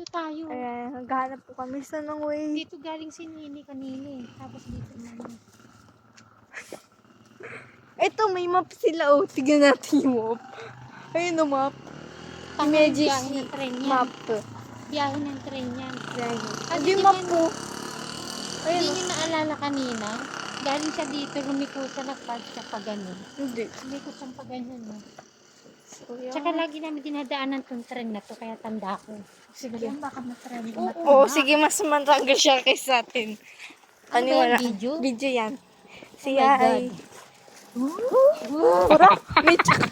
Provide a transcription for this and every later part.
Dito tayo. Ayan, naghahanap po kami sa ng way. Dito galing si Nini kanina eh. Tapos dito naman. Ito, may map sila. Oh, tignan natin yung map. Ayun o map. Imagine biyahe ng tren yan. Map. Biyahe ng tren yan. Ah, Hindi hindi map po. Hindi Ayun o. nyo naalala kanina? Galing siya dito, lumiko siya nagpad siya pa ganun. Hindi. Lumiko siya pa ganyan. No? So, yan. Tsaka lagi namin dinadaanan tong tren na to, kaya tanda ko. Sige. Ayan, baka matren. Oo, sige, mas matanggal siya kaysa atin. Ano ba yan, video? Video yan. Oh Siya my ay... God. Pura, may tsaka.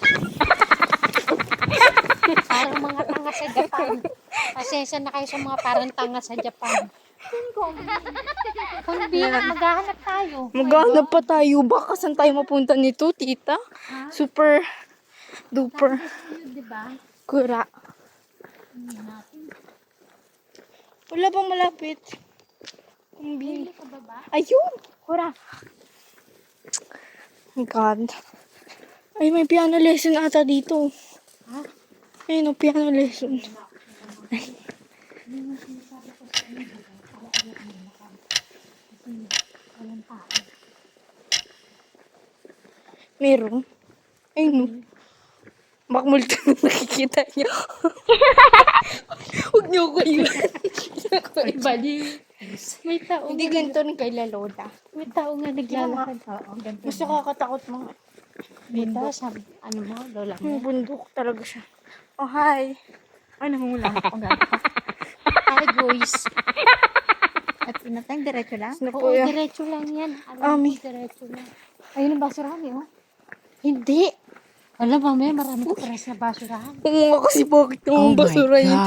Parang mga tanga sa Japan. Pasensya na kayo sa mga parang tanga sa Japan. Convenient, maghahanap tayo. Maghanap pa tayo. Baka saan tayo mapunta nito, tita? Ha? Super duper kura. Wala bang malapit? Ba? Ayun! Kura. Oh my God. Ay, may piano lesson ata dito. Ha? Ayun, oh, piano lesson. Tao. Meron. Ayun, no. Baka multo na nakikita niyo. Huwag niyo ko yun. Ay, bali. May tao Hindi ganito rin kay La Lola. may tao nga naglalakad. Oo, ganito. Mas nakakatakot mga Dito, sa, ano mo, lola mo. bundok talaga siya. Oh, hi. Mo lang ako Hi, boys. At pinatang diretso lang? Sino Oo, yan? diretso lang yan. Alam Ami. mo, diretso lang. Ayun ang basurahan eh, oh. Hindi. Alam mo, may marami ka pares na basurahan. Oo nga kasi bakit yung basura yun.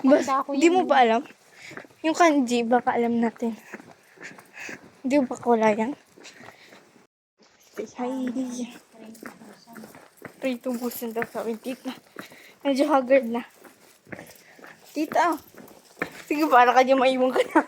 Bas, Tanda ko di mo ba alam? Yung kanji, baka alam natin. Di ba wala yan? Hi. Pray to busin daw sa akin, tita. Medyo haggard na. Tita, sige para ka dyan maiwan ka na.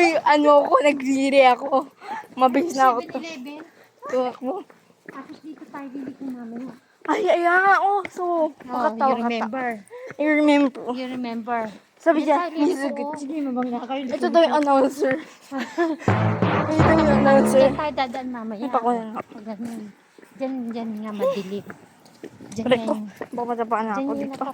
Uy, ano ako, nag-zire ako. Mabilis na ako to. 7-Eleven. Tumakbo. Tapos dito tayo dito namin. Ay, ay, ah, oh, so, Oh, makatawa you remember. I remember. You remember. Sabi niya, a good. Sige, mabangga kayo. Ito daw yung announcer. Ito yung announcer. Diyan tayo dadaan mamaya. Ito ko na nga. Ganun. Diyan, diyan nga madilim. Diyan nga ko, baka matapaan ako dito.